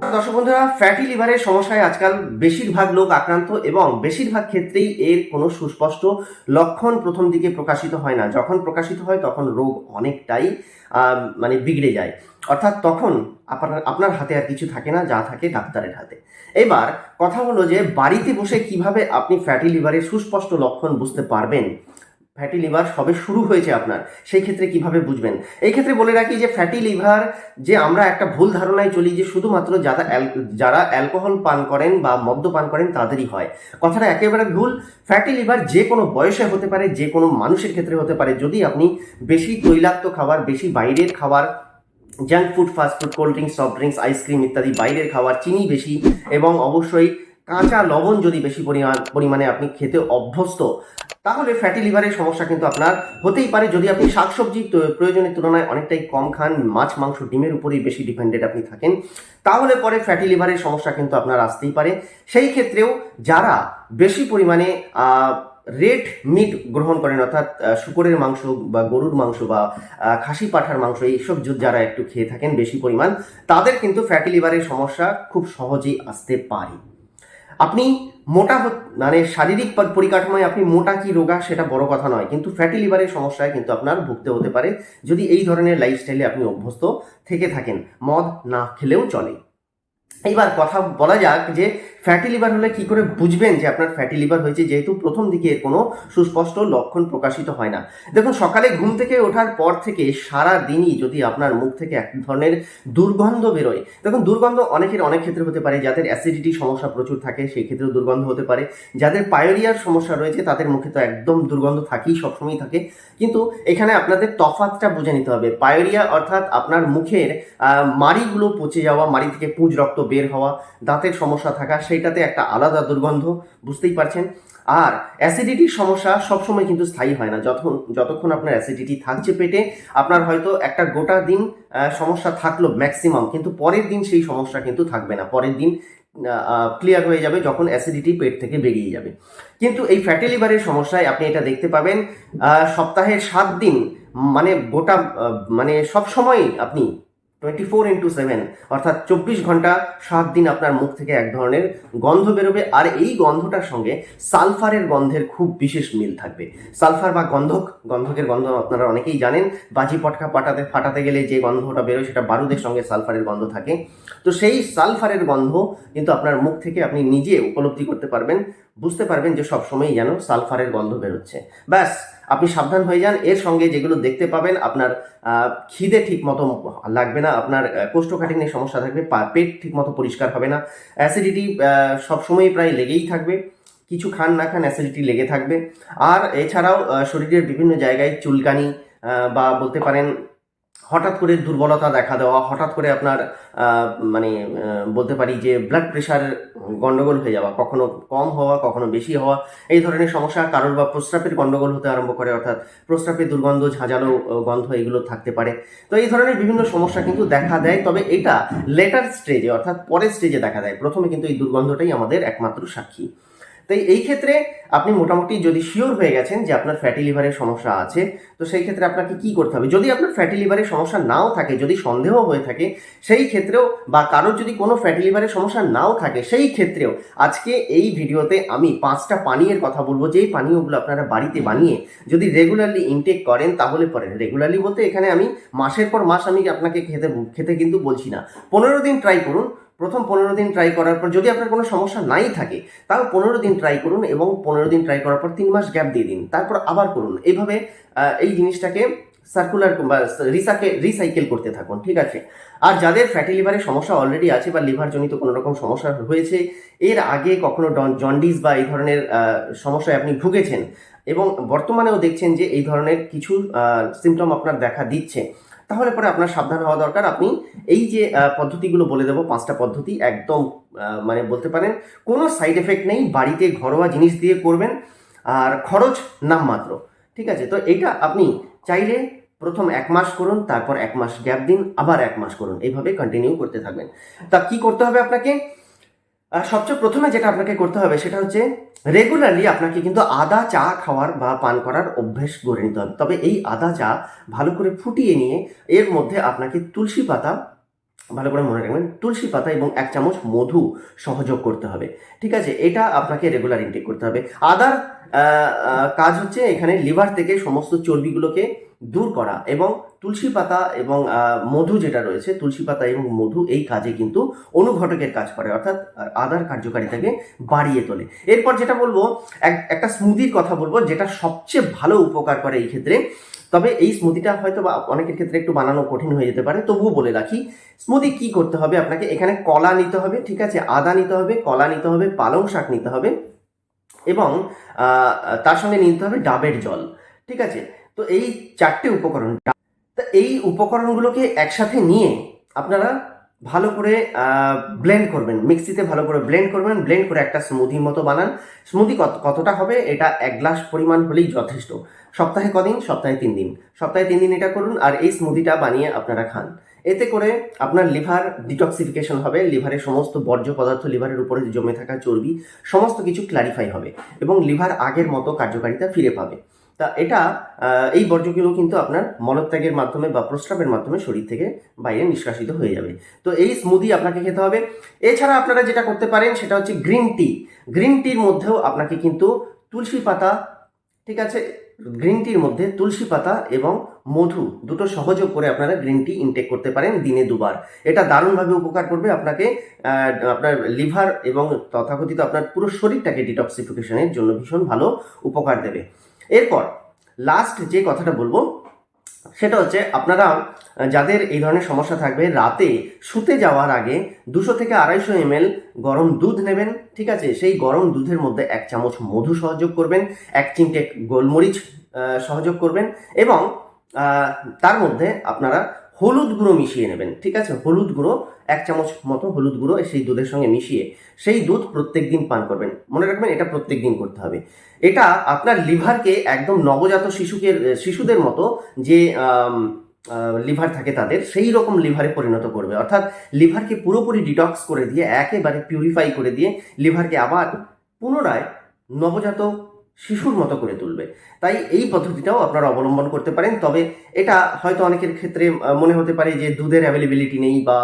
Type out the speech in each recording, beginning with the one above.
দর্শক বন্ধুরা ফ্যাটি লিভারের সমস্যায় আজকাল বেশিরভাগ লোক আক্রান্ত এবং বেশিরভাগ ক্ষেত্রেই এর কোনো সুস্পষ্ট লক্ষণ প্রথম দিকে প্রকাশিত হয় না। যখন প্রকাশিত হয়, তখন রোগ অনেকটাই মানে বিগড়ে যায়। অর্থাৎ তখন আপনার আপনার হাতে আর কিছু থাকে না, যা থাকে ডাক্তারের হাতে। এবার কথা হলো যে, বাড়িতে বসে কীভাবে আপনি ফ্যাটি লিভারের সুস্পষ্ট লক্ষণ বুঝতে পারবেন? ফ্যাটি লিভার সবে শুরু হয়েছে আপনার, সেই ক্ষেত্রে কীভাবে বুঝবেন? এই ক্ষেত্রে বলে রাখি যে ফ্যাটি লিভার যে আমরা একটা ভুল ধারণায় চলি যে শুধুমাত্র যারা যারা অ্যালকোহল পান করেন বা মদ্যপান করেন তাদেরই হয়। কথাটা একেবারে ভুল। ফ্যাটি লিভার যে কোনো বয়সে হতে পারে, যে কোনো মানুষের ক্ষেত্রে হতে পারে। যদি আপনি বেশি তৈলাক্ত খাবার, বেশি বাইরের খাবার junk food fast food cold drinks soft drinks ice cream ইত্যাদি বাইরের খাবার চিনি বেশি এবং অবশ্যই কাঁচা লবণ যদি বেশি পরিমাণ, পরিমাণে আপনি খেতে অভ্যস্ত, তাহলে ফ্যাটি লিভারের সমস্যা কিন্তু আপনার হতেই পারে। যদি আপনি শাকসবজি প্রয়োজনের তুলনায় অনেকটাই কম খান, মাছ, মাংস, ডিমের উপরেই বেশি ডিপেন্ডেড আপনি থাকেন, তাহলে পরে ফ্যাটি লিভারের সমস্যা কিন্তু আপনার আসতেই পারে। সেই ক্ষেত্রেও যারা বেশি পরিমাণে রেড মিট গ্রহণ করেন, অর্থাৎ শুকরের মাংস বা গরুর মাংস বা খাসি পাঠার মাংস, এইসব যারা একটু খেয়ে থাকেন বেশি পরিমাণ, তাদের কিন্তু ফ্যাটি লিভারের সমস্যা খুব সহজেই আসতে পারে। আপনি মোটা মানে শারীরিক পরিকাঠামোয় আপনি মোটা কি রোগা সেটা বড় কথা নয়, কিন্তু ফ্যাটি লিভারের সমস্যায় কিন্তু আপনার ভুগতে হতে পারে যদি এই ধরনের লাইফস্টাইলে আপনি অভ্যস্ত থেকে থাকেন। মদ না খেলেও চলে। এইবার কথা বলা যাক যে ফ্যাটি লিভার হলে কি করে বুঝবেন যে আপনার ফ্যাটি লিভার হয়েছে? যেহেতু প্রথম দিকে এর কোনো সুস্পষ্ট লক্ষণ প্রকাশিত হয় না। দেখুন, সকালে ঘুম থেকে ওঠার পর থেকে সারা দিনই যদি আপনার মুখ থেকে এক ধরনের দুর্গন্ধ বেরোয়, দেখুন, দুর্গন্ধ অনেকের অনেক ক্ষেত্রে হতে পারে। যাদের অ্যাসিডিটি সমস্যা প্রচুর থাকে, সেই ক্ষেত্রেও দুর্গন্ধ হতে পারে। যাদের পায়োরিয়ার সমস্যা রয়েছে, তাদের মুখে তো একদম দুর্গন্ধ থাকেই সবসময় থাকে। কিন্তু এখানে আপনাদের তফাতটা বুঝে নিতে হবে। পায়োরিয়া অর্থাৎ আপনার মুখের মাড়িগুলো পচে যাওয়া, মাড়ি থেকে পুঁজ রক্ত বের হওয়া, দাঁতের সমস্যা থাকা সেইটাতে একটা আলাদা দুর্গন্ধ, বুঝতেই পারছেন? আর অ্যাসিডিটির সমস্যা সবসময় কিন্তু স্থায়ী হয় না। যতক্ষণ যতক্ষণ আপনার অ্যাসিডিটি থাকছে পেটে, আপনার হয়তো একটা গোটা দিন সমস্যা থাকল ম্যাক্সিমাম কিন্তু পরের দিন সেই সমস্যা কিন্তু থাকবে না। পরের দিন ক্লিয়ার হয়ে যাবে যখন অ্যাসিডিটি পেট থেকে বেরিয়ে যাবে। কিন্তু এই ফ্যাটি লিভারের সমস্যায় আপনি এটা দেখতে পাবেন সপ্তাহে সাত দিন মানে গোটা মানে সব সময় আপনি টোয়েন্টি ফোর ইন্টু সেভেন অর্থাৎ চব্বিশ ঘণ্টা সাত দিন আপনার মুখ থেকে এক ধরনের গন্ধ বেরোবে, আর এই গন্ধটার সঙ্গে সালফারের গন্ধের খুব বিশেষ মিল থাকবে। সালফার বা গন্ধক, গন্ধকের গন্ধ আপনারা অনেকেই জানেন, বাজি পটকা পাটাতে, ফাটাতে গেলে যে গন্ধটা বেরোয় সেটা বারুদের সঙ্গে সালফারের গন্ধ থাকে। তো সেই সালফারের গন্ধ কিন্তু আপনার মুখ থেকে আপনি নিজে উপলব্ধি করতে পারবেন। বুঝতে পারবেন যে সবসময়ই যেন সালফারের গন্ধ বেরোচ্ছে। ব্যাস, আপনি সাবধান হয়ে যান। এর সঙ্গে যেগুলো দেখতে পাবেন, আপনার খিদে ঠিক মতো লাগবে না, আপনার কোষ্ঠকাঠিন্যের সমস্যা থাকবে পেট ঠিক মতো পরিষ্কার হবে না। অ্যাসিডিটি সবসময় প্রায় লেগেই থাকবে। কিছু খান না খান অ্যাসিডিটি লেগে থাকবে। আর এছাড়াও শরীরের বিভিন্ন জায়গায় চুলকানি বা বলতে পারেন হঠাৎ করে দুর্বলতা দেখা দেওয়া, হঠাৎ করে আপনার মানে বলতে পারি যে ব্লাড প্রেশার গন্ডগোল হয়ে যাওয়া, কখনো কম হওয়া, কখনো বেশি হওয়া, এই ধরনের সমস্যা কারোর বা প্রস্রাবের গন্ডগোল হতে আরম্ভ করে, অর্থাৎ প্রস্রাবের দুর্গন্ধ, ঝাঁঝালো গন্ধ এগুলো থাকতে পারে। তো এই ধরনের বিভিন্ন সমস্যা কিন্তু দেখা দেয়, তবে এটা লেটার স্টেজে অর্থাৎ পরের স্টেজে দেখা দেয়। প্রথমে কিন্তু এই দুর্গন্ধটাই আমাদের একমাত্র সাক্ষী। তাই এই ক্ষেত্রে আপনি মোটামুটি যদি শিওর হয়ে গেছেন যে আপনার ফ্যাটি লিভারের সমস্যা আছে, তো সেই ক্ষেত্রে আপনাকে কি করতে হবে? যদি আপনার ফ্যাটি লিভারের সমস্যা নাও থাকে, যদি সন্দেহ হয়ে থাকে, সেই ক্ষেত্রেও বা কারোর যদি কোনো ফ্যাটি লিভারের সমস্যা নাও থাকে, সেই ক্ষেত্রেও আজকে এই ভিডিওতে আমি পাঁচটা পানীয়ের কথা বলব, যেই পানীয়গুলো আপনারা বাড়িতে বানিয়ে যদি রেগুলারলি ইনটেক করেন, তাহলে পরে রেগুলারলি বলতে এখানে আমি মাসের পর মাস আমি আপনাকে খেতে খেতে কিন্তু বলছি না। পনেরো দিন ট্রাই করুন প্রথম পনেরো দিন ট্রাই করার পর যদি আপনার কোনো সমস্যা নাই থাকে তাও পনেরো দিন ট্রাই করুন এবং পনেরো দিন ট্রাই করার পর তিন মাস গ্যাপ দিয়ে দিন। তারপর আবার করুন। এইভাবে এই জিনিসটাকে সার্কুলার বা রিসাকে রিসাইকেল করতে থাকুন, ঠিক আছে? আর যাদের ফ্যাটি লিভারের সমস্যা অলরেডি আছে বা লিভার জনিত কোনো রকম সমস্যা হয়েছে, এর আগে কখনো জন্ডিস বা এই ধরনের সমস্যায় আপনি ভুগেছেন এবং বর্তমানেও দেখছেন যে এই ধরনের কিছু সিমটম আপনার দেখা দিচ্ছে। তাহলে পরে আপনার সাবধান হওয়া দরকার। আপনি এই যে পদ্ধতিগুলো বলে দেবো, পাঁচটা পদ্ধতি একদম মানে বলতে পারেন, কোনো সাইড এফেক্ট নেই, বাড়িতে ঘরোয়া জিনিস দিয়ে করবেন, আর খরচ নামমাত্র, ঠিক আছে? তো এটা আপনি চাইলে প্রথম এক মাস করুন, তারপর এক মাস গ্যাপ দিন, আবার এক মাস করুন, এইভাবে কন্টিনিউ করতে থাকবেন। তা কি করতে হবে আপনাকে? সবচেয়ে প্রথমে যেটা আপনাকে করতে হবে সেটা হচ্ছে রেগুলারলি আপনাকে কিন্তু আদা চা খাওয়ার বা পান করার অভ্যেস গড়ে নিতে হবে। তবে এই আদা চা ভালো করে ফুটিয়ে নিয়ে এর মধ্যে আপনাকে তুলসী পাতা ভালো করে মনে রাখবেন, তুলসী পাতা এবং এক চামচ মধু সহযোগ করতে হবে। ঠিক আছে? এটা আপনাকে রেগুলার ইনটেক করতে হবে। আদার কাজ হচ্ছে এখানে লিভার থেকে সমস্ত চর্বিগুলোকে দূর করা এবং তুলসী পাতা এবং মধু যেটা রয়েছে, তুলসী পাতা এবং মধু এই কাজে কিন্তু অনুঘটকের কাজ করে, অর্থাৎ আদার কার্যকারিতাকে বাড়িয়ে তোলে। এরপর যেটা বলব, এক- একটা স্মুদির কথা বলব, যেটা সবচেয়ে ভালো উপকার করে এই ক্ষেত্রে। তবে এই স্মুদিটা হয়তো বা অনেকের ক্ষেত্রে একটু বানানো কঠিন হয়ে যেতে পারে, তবুও বলে রাখি, স্মুদি কি করতে হবে আপনাকে? এখানে কলা নিতে হবে, ঠিক আছে? আদা নিতে হবে, কলা নিতে হবে, পালং শাক নিতে হবে এবং তার সঙ্গে নিতে হবে ডাবের জল, ঠিক আছে? তো এই চারটে উপকরণ, তা এই উপকরণগুলোকে একসাথে নিয়ে আপনারা ভালো করে ব্লেন্ড করবেন। মিক্সিতে ভালো করে ব্লেন্ড করবেন ব্লেন্ড করে একটা স্মুদির মতো বানান। স্মুদি কত, কতটা হবে এটা এক গ্লাস পরিমাণ হলেই যথেষ্ট। সপ্তাহে কদিন? সপ্তাহে তিন দিন। সপ্তাহে তিন দিন এটা করুন আর এই স্মুদিটা বানিয়ে আপনারা খান। এতে করে আপনার লিভার ডিটক্সিফিকেশন হবে, লিভারের সমস্ত বর্জ্য পদার্থ লিভারের উপরে জমে থাকা চর্বি সমস্ত কিছু ক্লারিফাই হবে এবং লিভার আগের মতো কার্যকারিতা ফিরে পাবে। তা এটা এই বর্জ্যগুলো কিন্তু আপনার মলত্যাগের মাধ্যমে বা প্রস্রাবের মাধ্যমে শরীর থেকে বাইরে নিষ্কাশিত হয়ে যাবে। তো এই স্মুদি আপনাকে খেতে হবে। এছাড়া আপনারা যেটা করতে পারেন, সেটা হচ্ছে গ্রিন টি গ্রিন টির মধ্যেও আপনাকে কিন্তু তুলসী পাতা, ঠিক আছে? গ্রিন টির মধ্যে তুলসী পাতা এবং মধু, দুটো সহযোগ করে আপনারা গ্রিন টি ইনটেক করতে পারেন দিনে দুবার। এটা দারুণভাবে উপকার করবে আপনাকে আপনার লিভার এবং তথাকথিত আপনার পুরো শরীরটাকে ডিটক্সিফিকেশনের জন্য ভীষণ ভালো উপকার দেবে। এরপর লাস্ট যে কথাটা বলব, সেটা হচ্ছে আপনারা যাদের এই ধরনের সমস্যা থাকবে, রাতে শুতে যাওয়ার আগে দুশো থেকে আড়াইশো এম গরম দুধ নেবেন, ঠিক আছে? সেই গরম দুধের মধ্যে এক চামচ মধু সহযোগ করবেন, এক চিমটে গোলমরিচ সহযোগ করবেন এবং তার মধ্যে আপনারা হলুদ গুঁড়ো মিশিয়ে নেবেন, ঠিক আছে? হলুদ গুঁড়ো, এক চামচ মতো হলুদ গুঁড়ো সেই দুধের সঙ্গে মিশিয়ে সেই দুধ প্রত্যেক দিন পান করবেন। মনে রাখবেন এটা প্রত্যেক দিন করতে হবে। এটা আপনার লিভারকে একদম নবজাত শিশুকে শিশুদের মতো যে লিভার থাকে তাদের, সেই রকম লিভারে পরিণত করবে। অর্থাৎ লিভারকে পুরোপুরি ডিটক্স করে দিয়ে, একেবারে পিউরিফাই করে দিয়ে লিভারকে আবার পুনরায় নবজাত শিশুর মতো করে তুলবে। তাই এই পদ্ধতিটাও আপনারা অবলম্বন করতে পারেন। তবে এটা হয়তো অনেকের ক্ষেত্রে মনে হতে পারে যে দুধের অ্যাভেলেবিলিটি নেই বা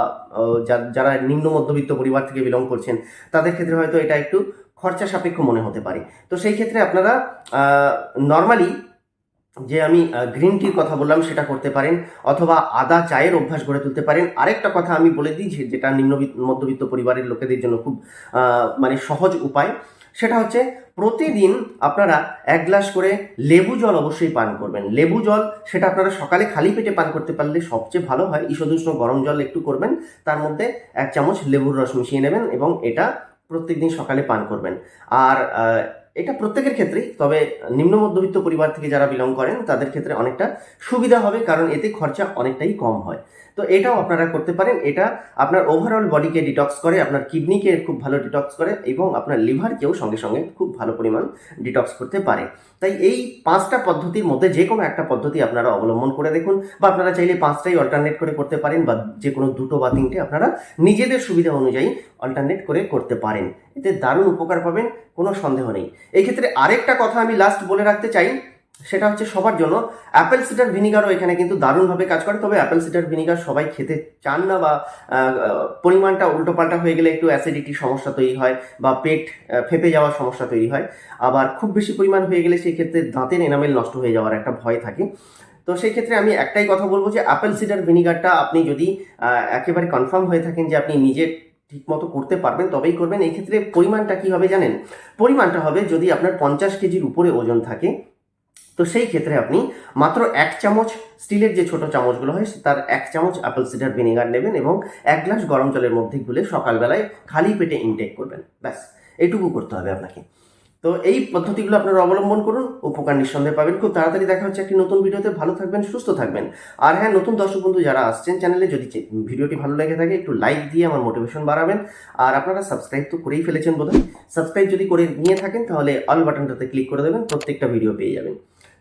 যারা নিম্ন মধ্যবিত্ত পরিবার থেকে বিলং করছেন, তাদের ক্ষেত্রে হয়তো এটা একটু খরচা সাপেক্ষ মনে হতে পারে। তো সেই ক্ষেত্রে আপনারা নর্মালি যে আমি গ্রিন টির কথা বললাম সেটা করতে পারেন অথবা আদা চায়ের অভ্যাস গড়ে তুলতে পারেন। আরেকটা কথা আমি বলে দিই যেটা নিম্ন মধ্যবিত্ত পরিবারের লোকেদের জন্য খুব মানে সহজ উপায় সেটা হচ্ছে প্রতিদিন আপনারা এক গ্লাস করে লেবু জল অবশ্যই পান করবেন। লেবু জল সেটা আপনারা সকালে খালি পেটে পান করতে পারলে সবচেয়ে ভালো হয়। ঈষদুষ্ণ গরম জল একটু করবেন, তার মধ্যে এক চামচ লেবুর রস মিশিয়ে নেবেন এবং এটা প্রত্যেকদিন সকালে পান করবেন। আর এটা প্রত্যেকের ক্ষেত্রেই, তবে নিম্ন মধ্যবিত্ত পরিবার থেকে যারা বিলং করেন, তাদের ক্ষেত্রে অনেকটা সুবিধা হবে, কারণ এতে খরচা অনেকটাই কম হয়। তো এটাও আপনারা করতে পারেন। এটা আপনার ওভারঅল বডিকে ডিটক্স করে, আপনার কিডনিকে খুব ভালো ডিটক্স করে এবং আপনার লিভারকেও সঙ্গে সঙ্গে খুব ভালো পরিমাণ ডিটক্স করতে পারে। তাই এই পাঁচটা পদ্ধতির মধ্যে যে কোনো একটা পদ্ধতি আপনারা অবলম্বন করে দেখুন বা আপনারা চাইলে পাঁচটাই অল্টারনেট করে করতে পারেন বা যে কোনো দুটো বা তিনটে আপনারা নিজেদের সুবিধা অনুযায়ী অল্টারনেট করে করতে পারেন। এতে দারুণ উপকার পাবেন, কোনো সন্দেহ নেই। এই ক্ষেত্রে আরেকটা কথা আমি লাস্ট বলে রাখতে চাই। সেটা হচ্ছে সবার জন্য। অ্যাপেল সিডার ভিনিগারও এখানে কিন্তু দারুণভাবে কাজ করে। তবে অ্যাপেল সিডার ভিনিগার সবাই খেতে চান না বা পরিমাণটা উল্টোপাল্টা হয়ে গেলে একটু অ্যাসিডিটির সমস্যা তৈরি হয় বা পেট ফেপে যাওয়ার সমস্যা তৈরি হয়। আবার খুব বেশি পরিমাণ হয়ে গেলে সেই ক্ষেত্রে দাঁতের এনামেল নষ্ট হয়ে যাওয়ার একটা ভয় থাকে। তো সেই ক্ষেত্রে আমি একটাই কথা বলব যে অ্যাপেল সিডার ভিনিগারটা আপনি যদি একেবারে কনফার্ম হয়ে থাকেন যে আপনি নিজে ঠিক মতো করতে পারবেন, তবেই করবেন। এই ক্ষেত্রে পরিমাণটা কি হবে জানেন? পরিমাণটা হবে যদি আপনার পঞ্চাশ কেজির উপরে ওজন থাকে তো সেই ক্ষেত্রে আপনি মাত্র এক চামচ স্টিলের যে ছোট চামচগুলো হয়, তার এক চামচ অ্যাপেল সিডার ভিনেগার নেবেন এবং এক গ্লাস গরম জলের মধ্যে গুলে সকালবেলায় খালি পেটে ইনটেক করবেন। ব্যাস, এইটুকু করতে হবে আপনাকে। তো এই পদ্ধতিগুলো আপনারা অবলম্বন করুন, উপকার নিঃসন্দেহে পাবেন। খুব তাড়াতাড়ি দেখা হচ্ছে একটি নতুন ভিডিওতে। ভালো থাকবেন, সুস্থ থাকবেন। আর হ্যাঁ নতুন দর্শক বন্ধু যারা আসছেন চ্যানেলে, যদি ভিডিওটি ভালো লেগে থাকে, একটু লাইক দিয়ে আমার মোটিভেশন বাড়াবেন। আর আপনারা সাবস্ক্রাইব তো করেই ফেলেছেন বোধহয়। সাবস্ক্রাইব যদি করে নিয়ে থাকেন, তাহলে অল বাটনটাতে ক্লিক করে দেবেন, প্রত্যেকটা ভিডিও পেয়ে যাবেন।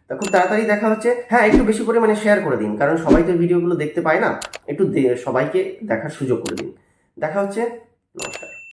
তা খুব তাড়াতাড়ি দেখা হচ্ছে। হ্যাঁ একটু বেশি করে মানে শেয়ার করে দিন, কারণ সবাই তো ভিডিওগুলো দেখতে পায় না। একটু সবাইকে দেখার সুযোগ করে দিন। দেখা হচ্ছে, নমস্কার।